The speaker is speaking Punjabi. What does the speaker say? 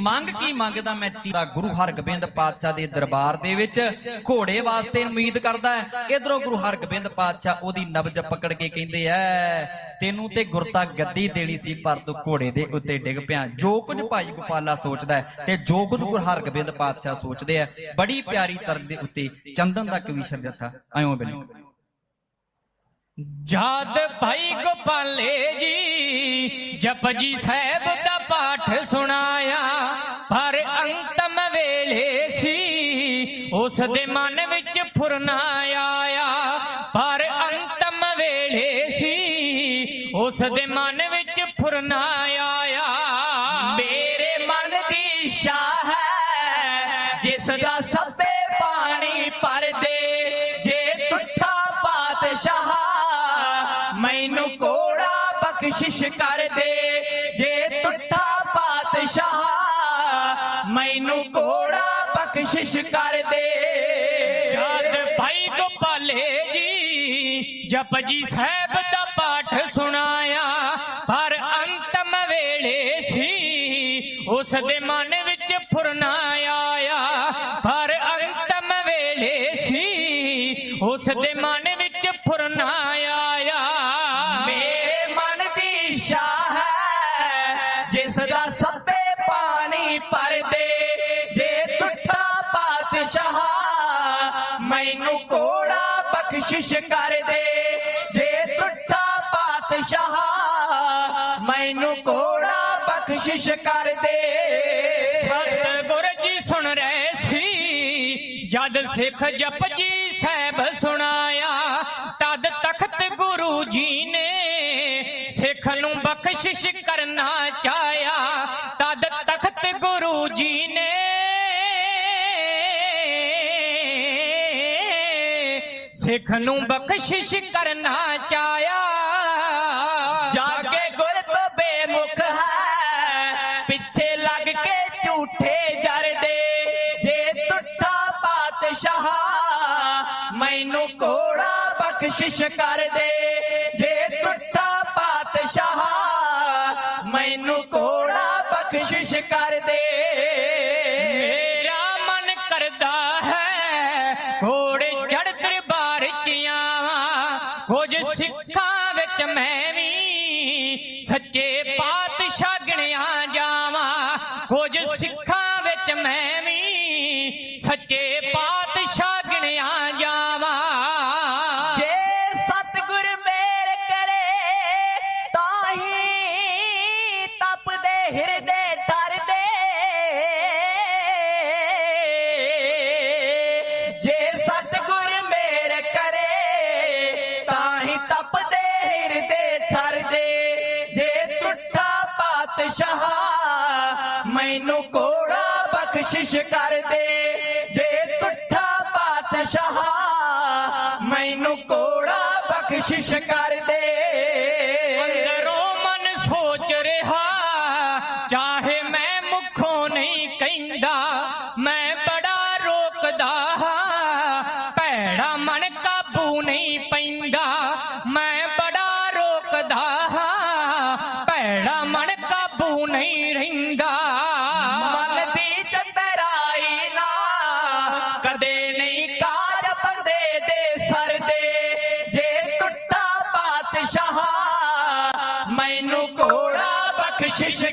ਮੰਗ ਕੀ ਮੰਗਦਾ? ਮੈਂ ਚੀਦਾ ਗੁਰੂ ਹਰਗੋਬਿੰਦ ਪਾਤਸ਼ਾਹ ਦੇ ਦਰਬਾਰ ਦੇ ਵਿੱਚ ਘੋੜੇ ਵਾਸਤੇ ਉਮੀਦ ਕਰਦਾ ਹੈ। ਇਧਰੋਂ ਗੁਰੂ ਹਰਗੋਬਿੰਦ ਪਾਤਸ਼ਾਹ ਉਹਦੀ ਨਬਜ ਪਕੜ ਕੇ ਕਹਿੰਦੇ ਐ, ਤੈਨੂੰ ਤੇ ਗੁਰਤਾ ਗੱਦੀ ਦੇਣੀ ਸੀ, ਪਰ ਤੂੰ ਘੋੜੇ ਦੇ ਉੱਤੇ ਡਿੱਗ ਪਿਆ। ਜੋ ਕੁਝ ਭਾਈ ਗੋਪਾਲਾ ਸੋਚਦਾ ਹੈ ਤੇ ਜੋ ਕੁਝ ਗੁਰੂ ਹਰਗੋਬਿੰਦ ਪਾਤਸ਼ਾਹ ਸੋਚਦੇ ਆ ਬੜੀ ਪਿਆਰੀ ਤਰਕ ਦੇ ਉੱਤੇ ਚੰਦਨ ਦਾ ਕਵੀਸ਼ਰ ਜਥਾ, ਆਇਓ ਬਣੀ ਜਦ ਭਾਈ ਗੋਪਾਲੇ ਜੀ, ਜਪਜੀ ਸਾਹਿਬ ਦਾ ਪਾਠ ਸੁਣਾਇਆ ਉਸ ਦੇ ਮਨ ਵਿੱਚ ਫੁਰਨਾ ਆਇਆ, ਪਰ ਅੰਤਮ ਵੇਲੇ ਸੀ। ਉਸ ਦੇ ਮਨ ਵਿੱਚ ਫੁਰਨਾ ਆਇਆ। ਮੇਰੇ ਮਨ ਦੀ ਸ਼ਾਹ ਹੈ, ਜਿਸ ਦਾ ਸਭੇ ਪਾਣੀ ਭਰਦੇ ਜੇ ਟੁੱਟਾ ਪਾਤਸ਼ਾਹ, ਮੈਨੂੰ ਕੋੜਾ ਬਖਸ਼ਿਸ਼ ਕਰ ਦੇ ਜੇ ਟੁੱਟਾ ਪਾਤਸ਼ਾਹ, ਮੈਨੂੰ ਕੋੜਾ ਬਖਸ਼ਿਸ਼ ਕਰ ਦੇ ਜਦ ਭਾਈ ਗੋਪਾਲੇ ਜੀ ਜਪਜੀ ਸਾਹਿਬ ਦਾ ਪਾਠ ਸੁਣਾਇਆ ਪਰ ਅੰਤਮ ਵੇਲੇ ਸੀ ਉਸ ਦੇ ਮਨ ਵਿੱਚ ਫੁਰਨਾ ਆਇਆ। ਪਰ ਅੰਤਮ ਵੇਲੇ ਸੀ ਉਸ ਦੇ ਮਨ ਵਿੱਚ ਫੁਰਨਾ ਆਇਆ। ਮੇਰੇ ਮਨ ਦੀ ਸ਼ਾਹ ਹੈ ਜਿਸ ਦਾ ਬਖਸ਼ਿਸ਼ ਕਰ ਦੇ ਜੇ ਟੁੱਟਾ ਪਾਤਸ਼ਾਹ, ਮੈਨੂੰ ਕੋੜਾ ਬਖਸ਼ਿਸ਼ ਕਰ ਦੇ ਸਤਿਗੁਰ ਜੀ ਸੁਣ ਰਹੇ ਸੀ, ਜਦ ਸਿੱਖ ਜਪ ਜੀ ਸਾਹਿਬ ਸੁਣਾਇਆ, ਤਦ ਤਖਤ ਗੁਰੂ ਜੀ ਨੇ ਸਿੱਖ ਨੂੰ ਬਖਸ਼ਿਸ਼ ਕਰਨਾ ਚਾਹਿਆ। ਸਿੱਖ ਨੂੰ ਬਖਸ਼ਿਸ਼ ਕਰਨਾ ਚਾਹਿਆ ਜਾਗੇ ਗੁਰ ਤੋਂ ਬੇਮੁਖ ਹੈ। ਪਿੱਛੇ ਲੱਗ ਕੇ ਝੂਠੇ ਜਰਦੇ। ਜੇ ਟੁੱਟਾ ਪਾਤਸ਼ਾਹ, ਮੈਨੂੰ ਕੋੜਾ ਬਖਸ਼ਿਸ਼ ਕਰ ਦੇ ਸੱਚੇ ਪਾਤਸ਼ਾਹ ਗਿਣਿਆ ਜਾਵਾਂ। ਜੇ ਸਤਿਗੁਰ ਮੇਰ ਕਰੇ ਤਾਂ ਹੀ ਤਪਦੇ ਹਿਰਦੇ ਡਰਦੇ ਜੇ ਸਤਿਗੁਰ ਮੇਰ ਕਰੇ, ਤਾਹੀ ਤਪਦੇ ਹਿਰਦੇ ਠਰਦੇ ਜੇ ਟੁੱਟਾ ਪਾਤਸ਼ਾਹ, ਮੈਨੂੰ ਕੋੜਾ ਬਖਸ਼ਿਸ਼ ਮੈਨੂੰ ਕੋੜਾ ਬਖਸ਼ਿਸ਼ ਕਰ ਦੇ। ਅੰਦਰੋਂ ਮਨ ਸੋਚ ਰਿਹਾ, ਚਾਹੇ ਮੈਂ ਮੁੱਖੋਂ ਨਹੀਂ ਕਹਿੰਦਾ, ਮੈਂ ਬੜਾ ਰੋਕਦਾ ਹਾਂ। ਭੈੜਾ ਮਨ ਕਾਬੂ ਨਹੀਂ ਪੈਂਦਾ, ਮੈਂ ਬੜਾ ਰੋਕਦਾ ਹਾਂ। ਭੈੜਾ ਮਨ ਕਾਬੂ ਨਹੀਂ ਰਹਿੰਦਾ। ਬਖਸ਼ਿਸ਼